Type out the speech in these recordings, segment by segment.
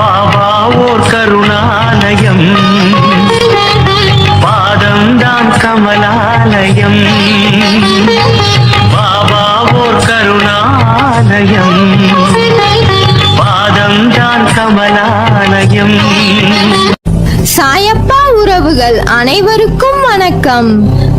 பாபா ஓர் கருணாலயம். பாதம்தான் கமலாலயம். பாபா ஓர் கருணாலயம். பாதம்தான் கமலாலயம். சாயப்பா உறவுகள் அனைவருக்கும் வணக்கம்.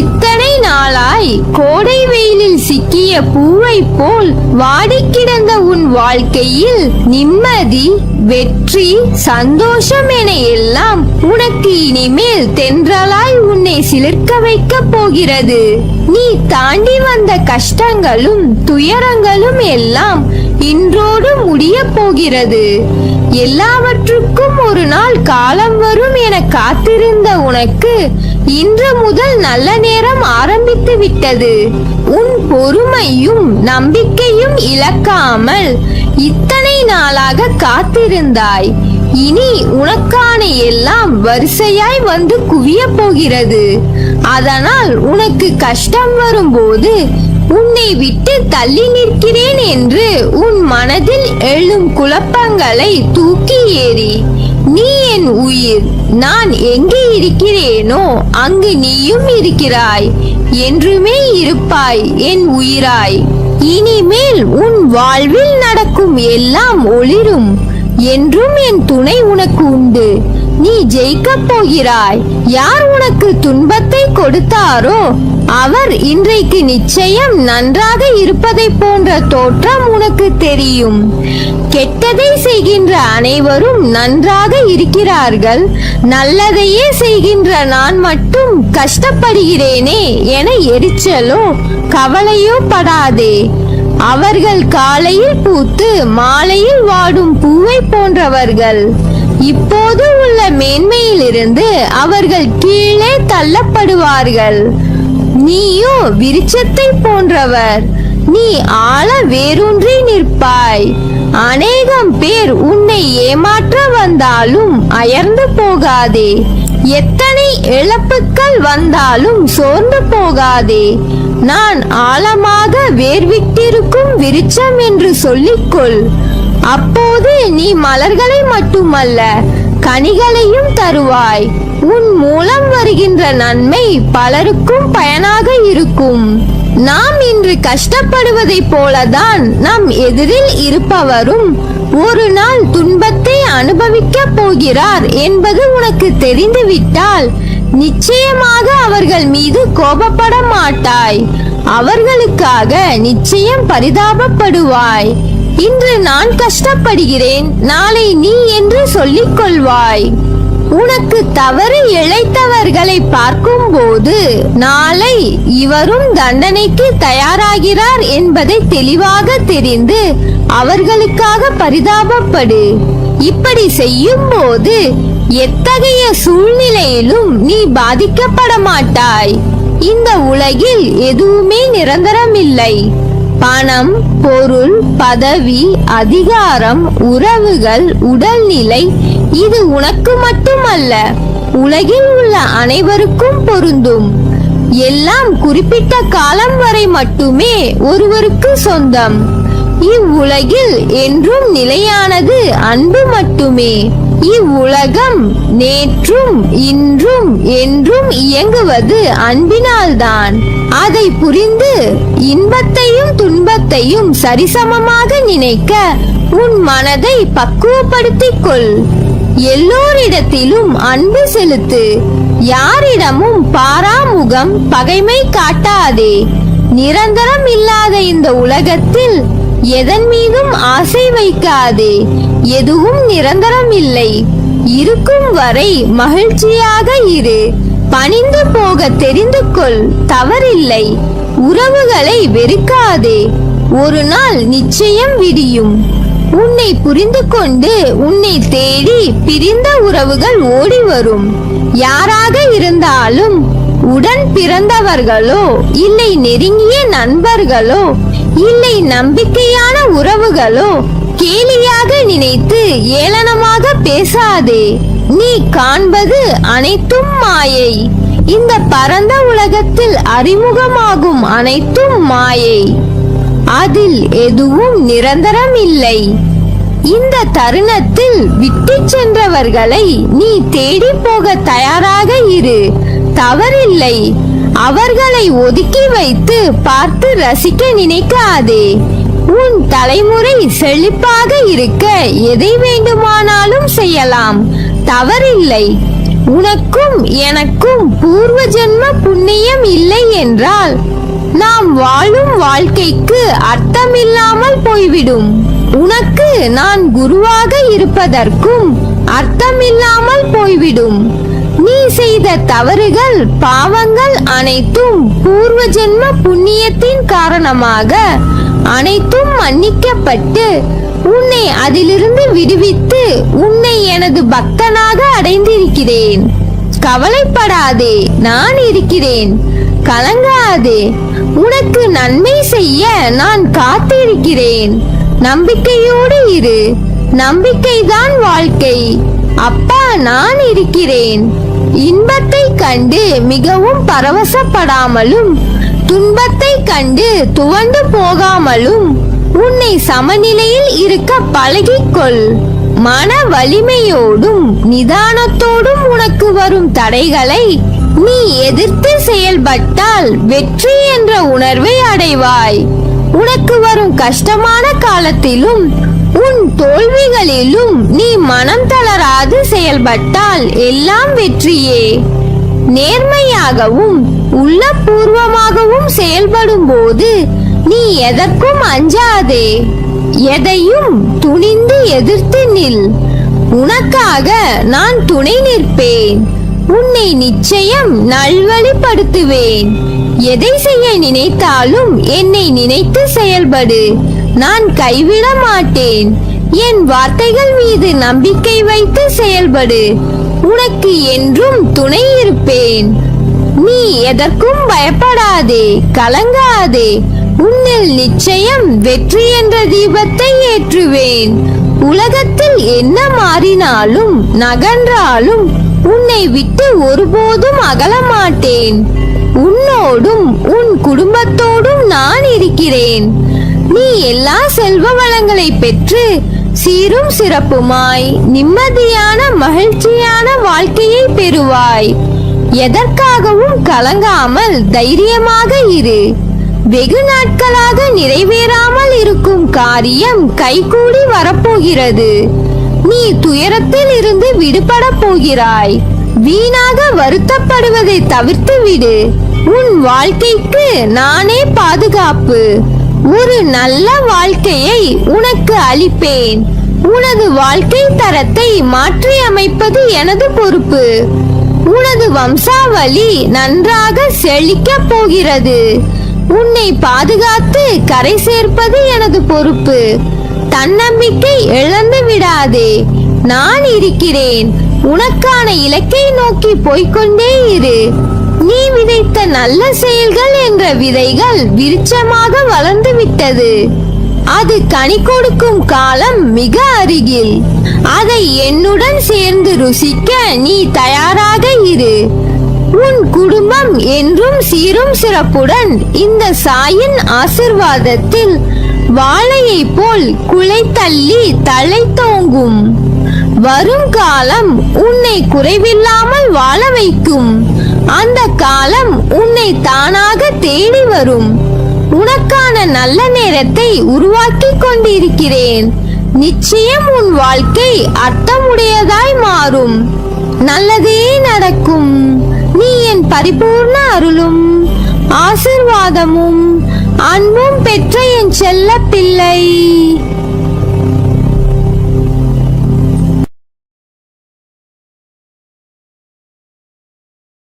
இத்தனை நாளாய் கோடை வெயிலில் சிக்கிய பூவை போல் வாடி கிடந்த உன் வாழ்க்கையில் நிம்மதி வெற்றி சந்தோஷம் என எல்லாம் உனக்கு இனிமேல் தென்றலாய் உன்னை சிலிர்க்க வைக்க போகிறது. நீ தாண்டி வந்த கஷ்டங்களும் துயரங்களும் எல்லாம் இன்றோடு முடிய போகிறது. எல்லாவற்றுக்கும் நாள் காலம் வரும் என காத்திருந்த உனக்கு இன்று முதல் நல்ல நேரம் ஆரம்பித்து விட்டது. உன் பொறுமையும் நம்பிக்கையும் இழக்காமல் இத்தனை நாளாக காத்திருந்தாய். இனி உனக்கான எல்லாம் வரிசையாய் வந்து குவிய போகிறது. அதனால் உனக்கு கஷ்டம் வரும்போது உன்னை விட்டு தள்ளி நிற்கிறேன் என்று உன் மனதில் எழும் குழப்பங்களை தூக்கி ஏறி. நீ என் உயிர். நான் எங்கே இருக்கிறேனோ அங்கு நீயும் இருக்கிறாய். என்றுமே இருப்பாய் என் உயிராய். இனிமேல் உன் வாழ்வில் நடக்கும் எல்லாம் ஒளிரும். என்றும் என் துணை உனக்கு உண்டு. நீ ஜெயிக்கப் போகிறாய். யார் உனக்கு துன்பத்தை கொடுத்தாரோ அவர் இன்றைக்கு நிச்சயம் நன்றாக இருப்பதை போன்ற தோற்றம் உனக்கு தெரியும். கெட்டதை செய்கின்ற அனைவரும் நன்றாக இருக்கிறார்கள். நல்லதையே செய்கின்ற நான் மட்டும் கஷ்டப்படுகிறேனே என எரிச்சலோ கவலையோ படாதே. அவர்கள் காலையில் பூத்து மாலையில் வாடும் பூவை போன்றவர்கள். இப்போது உள்ள மேன்மையிலிருந்து அவர்கள் கீழே தள்ளப்படுவார்கள். நீயோ விருட்சத்தை போன்றவர் நீ ஆழ வேரூன்றி நிற்பாய். அநேகம் பேர் உன்னை ஏமாற்ற வந்தாலும் அயர்ந்து போகாதே. எத்தனை இழப்புக்கள் வந்தாலும் சோர்ந்து போகாதே. நான் ஆழமாக வேர்விட்டிருக்கும் விருட்சம் என்று சொல்லிக்கொள். அப்போது நீ மலர்களை மட்டுமல்ல கனிகளையும் தருவாய். உன் மூலம் வருகின்ற நன்மை பலருக்கும் பயனாக இருக்கும். நாம் இன்று கஷ்டப்படுவதைப் போலதான் நம் எதிரில் இருப்பவரும் ஒரு நாள் துன்பத்தை அனுபவிக்கப் போகிறார் என்பது உனக்கு தெரிந்துவிட்டால் நிச்சயமாக அவர்கள் மீது கோபப்பட மாட்டாய் அவர்களுக்காக நிச்சயம் பரிதாபப்படுவாய். இன்று நான் கஷ்டப்படுகிறேன். நாளை நீ என்று சொல்லிக் கொள்வாய் உனக்கு தவறு இழைத்தவர்களை பார்க்கும்போது நாளை இவரும் தண்டனைக்கு தயாராகிறார் என்பதை தெளிவாக தெரிந்து அவர்களுக்காக பரிதாபப்படு. இப்படி செய்யும் போது எத்தகைய சூழ்நிலையிலும் நீ பாதிக்கப்பட மாட்டாய் இந்த உலகில் எதுவுமே நிரந்தரமில்லை. பணம் பொருள் பதவி அதிகாரம் உறவுகள் உடல்நிலை இது உனக்கு மட்டுமல்ல. உலகில் உள்ள அனைவருக்கும் பொருந்தும். எல்லாம் குறிப்பிட்ட காலம் வரை மட்டுமே ஒருவருக்கு சொந்தம். இவ்வுலகில் என்றும் நிலையானது அன்பு மட்டுமே. இவ்வுலகம் நேற்றும் இன்றும் என்றும் இயங்குவது அன்பினால்தான். அதை புரிந்து இன்பத்தையும் துன்பத்தையும் சரிசமமாக நினைக்க உன் மனதை பக்குவப்படுத்திக் கொள். எல்லோரிடத்திலும் அன்பு செலுத்து. யாரிடமும் பாராமுகம் பகைமை காட்டாதே. நிரந்தரம் இல்லாத இந்த உலகத்தில் எதன் மீதும் ஆசை வைக்காதே. எதுவும் நிரந்தரம் இல்லை இருக்கும் வரை மகிழ்ச்சியாக இரு. பணிந்து போக தெரிந்து கொள். தவறில்லை. உறவுகளை வெறுக்காதே. ஒரு நாள் நிச்சயம் விடியும். உன்னை புரிந்து கொண்டு உன்னை தேடி பிரிந்த உறவுகள் ஓடி வரும். யாராக இருந்தாலும் உடன் பிறந்தவர்களோ இல்லை நெருங்கிய நண்பர்களோ இல்லை நம்பிக்கையான உறவுகளோ கேலியாக நினைத்து ஏளனமாக பேசாதே. நீ காண்பது அனைத்தும் மாயை. இந்த பரந்த உலகத்தில் அறிமுகமாகும் அனைத்தும் மாயை. அதில் எதுவும் நிரந்தரம் இல்லை இந்த தருணத்தில் விட்டுச் சென்றவர்களை நீ தேடி போக தயாராக இரு. தவறில்லை. அவர்களை ஒதுக்கி வைத்து பார்த்து ரசிக்க நினைக்காதே. உன் தலைமுறை செழிப்பாக இருக்க எதை வேண்டுமானாலும் செய்யலாம். தவறில்லை. உனக்கும் எனக்கும் பூர்வ ஜென்ம புண்ணியம் இல்லை என்றால் நாம் வாழும் வாழ்க்கைக்கு அர்த்தமில்லாமல் போய்விடும். உனக்கு நான் குருவாக இருப்பதற்கும் அர்த்தமில்லாமல் போய்விடும். நீ செய்த தவறுகள் பாவங்கள் அனைத்தும் பூர்வ ஜென்ம புண்ணியத்தின் காரணமாக அனைத்தும் மன்னிக்கப்பட்டு உன்னை அதிலிருந்து விடுவித்து உன்னை எனது பக்தனாக அடைந்திருக்கிறேன். கவலைப்படாதே நான் இருக்கிறேன். கலங்காதே உனக்கு நன்மை செய்ய நான் காத்திருக்கிறேன். நம்பிக்கையோடு இரு. நம்பிக்கைதான் வாழ்க்கை. அப்பா நான் இருக்கிறேன். இன்பத்தை கண்டு மிகவும் பரவசப்படாமலும் துன்பத்தை கண்டு துவண்டு போகாமலும் உன்னை சமநிலையில் இருக்க பழகிக்கொள். மன வலிமையோடும் நிதானத்தோடும் உனக்கு வரும் தடைகளை நீ எதிர்த்து செயல்பட்டால் வெற்றி என்ற உணர்வை அடைவாய். உனக்கு வரும் கஷ்டமான காலத்திலும் உன் தோல்விகளிலும் நீ மனம் தளராது செயல்பட்டால் எல்லாம் வெற்றியே. நேர்மையாகவும் உள்ளபூர்வமாகவும் செயல்படும் போது நீ எதற்கும் அஞ்சாதே. எதையும் துணிந்து எதிர்த்து நில். உனக்காக நான் துணை நிற்பேன். உன்னை நிச்சயம் நல்வழிப்படுத்துவேன். எதை செய்ய நினைத்தாலும் என்னை நினைத்து செயல்படு. நான் கைவிட மாட்டேன். என் வார்த்தைகள் மீது நம்பிக்கை வைத்து செயல்படு. உனக்கு என்றும் துணை இருப்பேன். நீ எதற்கும் பயப்படாதே கலங்காதே. உன்னில் நிச்சயம் வெற்றி என்ற தீபத்தை ஏற்றுவேன். உலகத்தில் என்ன மாறினாலும் நகன்றாலும் உன்னை விட்டு ஒருபோதும் அகல மாட்டேன். உன்னோடும் உன் குடும்பத்தோடும் நான் இருக்கிறேன். நீ எல்லா செல்வ வளங்களை பெற்று சீரும் சிறப்புமாய் நிம்மதியான மகிழ்ச்சியான வாழ்க்கையை பெறுவாய். எதற்காகவும் கலங்காமல் தைரியமாக இரு. வெகு நாட்களாக நிறைவேறாமல் இருக்கும் காரியம் கைகூடி வரப்போகிறது. நீ துயரத்தில் இருந்து விடுபட போகிறாய். வீணாக வருத்தப்படுவதை தவிர்த்து விடு உன் வாழ்க்கைக்கு நானே பாதுகாப்பு. ஒரு நல்ல வாழ்க்கையை உனக்கு அளிப்பேன். உனது வாழ்க்கை தரத்தை மாற்றி அமைப்பது எனது பொறுப்பு. உனது வம்சாவளி நன்றாக செழிக்கப் போகிறது. உன்னை பாதுகாத்து கரை சேர்ப்பது எனது பொறுப்பு. தன்னம்பிக்கை இழந்து விடாதே. நான் இருக்கிறேன். உனக்கான இலக்கை நோக்கி போய்க்கொண்டே இரு. நீ விதைத்த நல்ல செயல்கள் என்ற விதைகள் விருட்சமாக வளர்ந்து விட்டது. அது கனி கொடுக்கும் காலம் மிக அருகில். அதை என்னுடன் சேர்ந்து ருசிக்க நீ தயாராக இரு. உன் குடும்பம் என்றும் சீரும் சிறப்புடன் இந்த சாயின் ஆசிர்வாதத்தில் வாழையை போல் குலை தள்ளி தலை தோங்கும். வரும் காலம் உன்னை குறைவில்லாமல் வாழ வைக்கும். அந்த காலம் உன்னை தானாக தேடி வரும். உனக்கான நல்ல நேரத்தை உருவாக்கி கொண்டிருக்கிறேன். நிச்சயம் உன் வாழ்க்கை அர்த்தமுடையதாய் மாறும். நல்லதே நடக்கும். நீ என் பரிபூர்ண அருளும் ஆசிர்வாதமும் அன்பும் பெற்ற என் செல்ல பிள்ளை